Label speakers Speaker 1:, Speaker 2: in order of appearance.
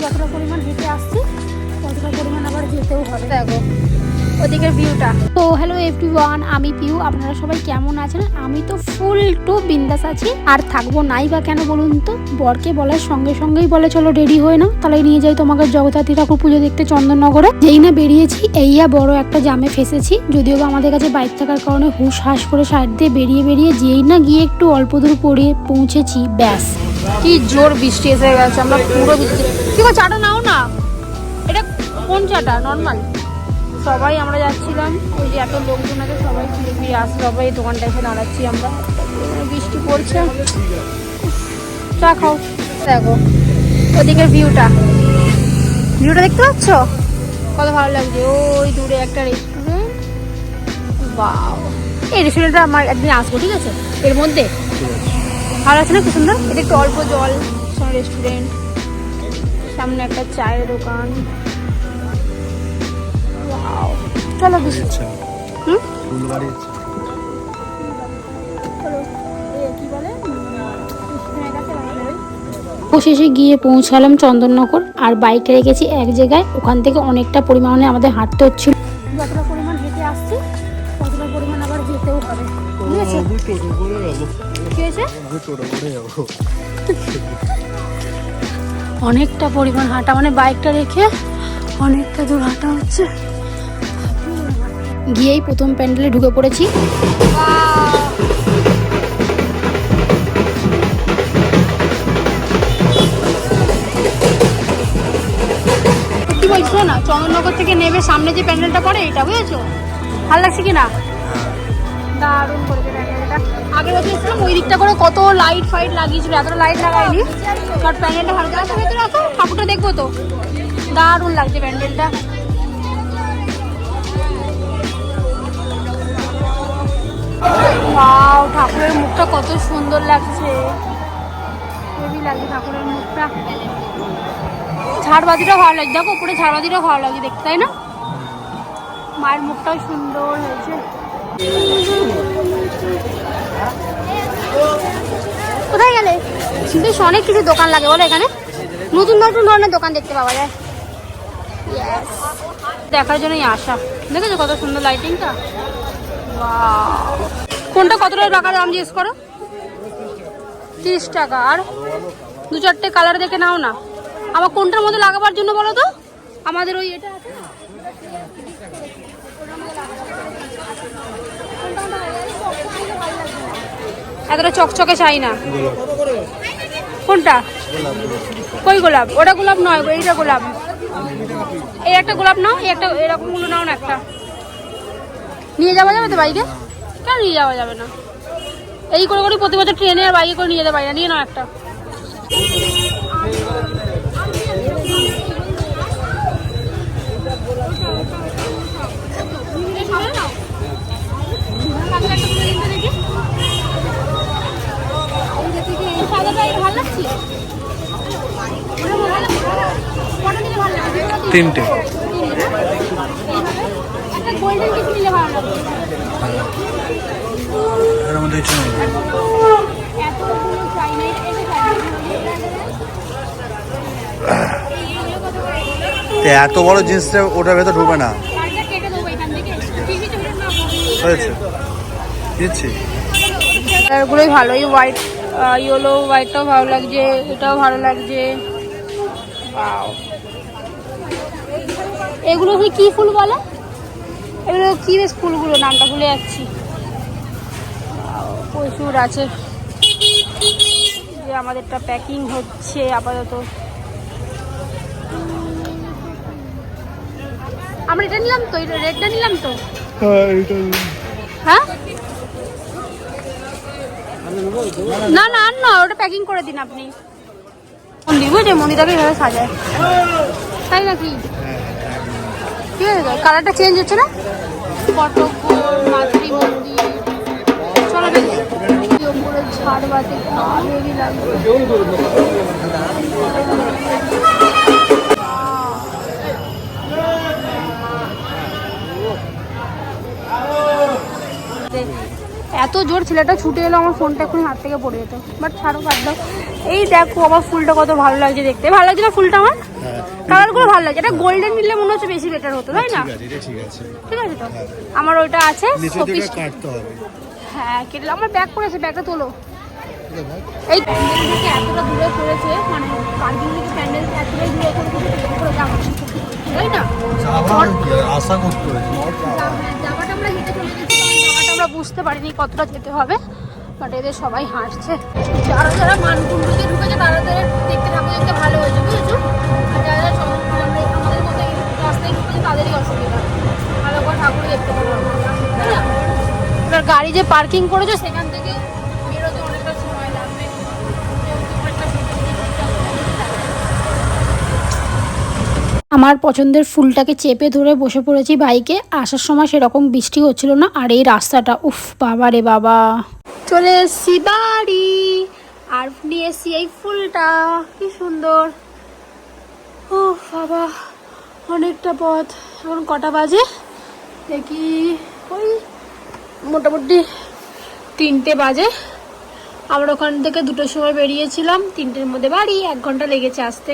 Speaker 1: যতটা পরিমাণ হেঁটে আসছি ততটা পরিমাণ আবার যেতেও হবে। দেখো। ওদিকের ভিউটা তো হ্যালো এভরিওয়ান আমি পিউ। আপনারা সবাই কেমন আছেন? আমি তো ফুল টু বিন্দাস আছি। আর থাকব নাই বা কেন বলুন তো? বরকে বলার সঙ্গে সঙ্গেই বলে চলো রেডি হয়ে নাও। তাহলে নিয়ে যাই তোমাকে জগদ্ধাত্রী ঠাকুর পুজো দেখতে চন্দননগরে। যেই না বেরিয়েছি, এইয়া বড় একটা জামে ফেসেছি। যদিও বা আমাদের কাছে বাইক থাকার কারণে হুশ হাস করে সাইড দিয়ে বেরিয়ে বেরিয়ে যেই না গিয়ে একটু অল্প দূর পড়িয়ে পৌঁছেছি, ব্যাস। কি জোর বৃষ্টি এসে গেছে, আমরা পুরো বৃষ্টি কি চাটা নাও না। এটা কোন চাটা? নর্মাল সবাই আমরা যাচ্ছিলাম, ওই যে এত লোকজন আছে, সবাই ফিরে ফিরে আসছে সবাই এই দোকানটা এসে দাঁড়াচ্ছি আমরা। বৃষ্টি পড়ছে। চা খাও। দেখো, ওদিকের ভিউটা। ভিউটা দেখতে পাচ্ছ? কত ভালো লাগছে। ওই দূরে একটা রেস্টুরেন্ট বাও এই রেস্টুরেন্টটা আমার একদিন আসব, ঠিক আছে? এর মধ্যে। ভালো আছে না? কি সুন্দর। এটা একটু অল্প জল রেস্টুরেন্ট সামনে একটা চায়ের দোকান. চলো হুম? অবশেষে গিয়ে পৌঁছালাম চন্দননগর আর বাইক রেখেছি এক জায়গায়। ওখান থেকে অনেকটা পরিমাণে আমাদের হাঁটতে হচ্ছিল। যতটা পরিমাণ হেঁটে আসছি ততটা পরিমাণ আবার যেতেও হবে। অনেকটা পরিমাণ হাঁটা মানে বাইকটা রেখে অনেকটা দূর হাঁটা হচ্ছে। গিয়েই প্রথম প্যান্ডেলে ঢুকে পড়েছি। কি বলছো না? চন্দননগর থেকে নেবে সামনে যে প্যান্ডেলটা পড়ে, এটা বুঝেছ? ভালো লাগছে কি না? দারুণ করেছে প্যান্ডেলটা। আগের ওই দিকটা করে কত লাইট ফাইট লাগিয়েছিল, এতটা লাইট লাগায়নি। বাট প্যান্ডেলটা ভালো আসো ভেতরে আসো ঠাকুরটা দেখব তো। দারুণ লাগছে প্যান্ডেলটা। ঠাকুরের মুখটা কত সুন্দর লাগছে। লাগছে ঠাকুরের মুখটা। ঝাড়বাতিটা ভালো লাগছে দেখো, উপরে ঝাড়বাতিটা ভালো লাগছে দেখতে, তাই না? মায়ের মুখটাও সুন্দর হয়েছে। কোথায় গেলে? বেশ অনেক কিছু দোকান লাগে, বলো এখানে। নতুন নতুন ধরনের দোকান দেখতে পাওয়া যায়. দেখার জন্যই আসা। দেখেছ কত সুন্দর লাইটিংটা. কোনটা কত টাকা দাম জিজ্ঞেস করো? তিরিশ টাকা। আর দু চারটে কালার দেখে নাও না। আমার কোনটার মধ্যে লাগাবার জন্য বলো তো? আমাদের ওই এটা আছে এতটা চকচকে চাই না। কোনটা? কই গোলাপ? ওটা গোলাপ নয় এইটা গোলাপ। এই একটা গোলাপ নাও, এই একটা এরকমগুলো নাও না একটা। নিয়ে যাওয়া যাবে তো বাইকে? কেন নিয়ে যাওয়া যাবে না। এই করে করে প্রতি বছর ট্রেনে আর বাইকে করে নিয়ে যেতে পারি না নিয়ে নাও একটা।
Speaker 2: তিনটে।
Speaker 1: একটা গোল্ডেন কিছু নিলে ভালো লাগবে
Speaker 2: মধ্যে
Speaker 1: চাই
Speaker 2: তো এত বড় জিনিসটা ওটার ভেতর ঢুকবে না।
Speaker 1: শাড়িটা কেটে দেবো এখান থেকে টিভি টিভি না
Speaker 2: হয়েছে। দিচ্ছি।
Speaker 1: কালারগুলোই ভালো এই হোয়াইট ইয়েলো হোয়াইটটাও ভালো লাগছে এটাও ভালো লাগছে. এগুলো কি কি ফুল বলে? এগুলো কি বেশ ফুলগুলো নামটা ভুলে যাচ্ছি। প্রচুর আছে। যে আমাদেরটা প্যাকিং হচ্ছে আপাতত। আমরা এটা নিলাম তো এটা রেডটা নিলাম তো? হ্যাঁ না না আর না ওটা প্যাকিং করে দিন আপনি। মন্দির বুঝে মন্দিরটাকে এভাবে সাজায়। তাই নাকি? ঠিক আছে কালারটা চেঞ্জ হচ্ছে না? কটকপুর মাতৃ মন্দির। এত জোর ছেলেটা ছুটে এলো, আমার ফোনটা এখন হাত থেকে পড়ে যেত। বাট ছাড়ো, বাদ দাও। এই দেখো আমার ফুলটা কত ভালো লাগছে দেখতে। ভালো লাগছে না ফুলটা আমার? কালারগুলো ভালো লাগছে। এটা গোল্ডেন নিলে মনে হচ্ছে বেশি বেটার হতো তাই না?
Speaker 2: ঠিক আছে
Speaker 1: তো? আমার ওইটা আছে হ্যাঁ কেটে আমার ব্যাগ পড়েছে ব্যাগটা তোলো। এই থেকে এতটা দূরে করেছে মানে পার্কিং থেকে প্যান্ডেল এতটাই দূরে করে যাব তাই না?
Speaker 2: আশা করতে হয়েছে।
Speaker 1: আমরা হেঁটে চলে গেছি জায়গাটা আমরা বুঝতে পারিনি কতটা যেতে হবে। সবাই হাঁটছে যারা যারা মানকুণ্ডুতে ঢুকেছে, তারা দেখতে ঠাকুর দেখতে ভালো হয়েছে, বুঝেছ? আর যারা যারা আমাদের মতো রাস্তায় ঢুকেছে, তাদেরই অসুবিধা। ভালো করে ঠাকুর দেখতে এবার গাড়ি যে পার্কিং করেছ, সেখান থেকে আমার পছন্দের ফুলটাকে চেপে ধরে বসে পড়েছি বাইকে। আসার সময় সেরকম বৃষ্টি হচ্ছিল না, আর এই রাস্তাটা, উফ বাবা রে বাবা। চলে এসছি বাড়ি। আর নিয়ে এসছি এই ফুলটা, কি সুন্দর। ও বাবা, অনেকটা পথ। এখন কটা বাজে? দেখি, ওই মোটামুটি তিনটে বাজে। আমরা ওখান থেকে দুটোর সময় বেরিয়েছিলাম, তিনটের মধ্যে বাড়ি, এক ঘণ্টা লেগেছে আসতে।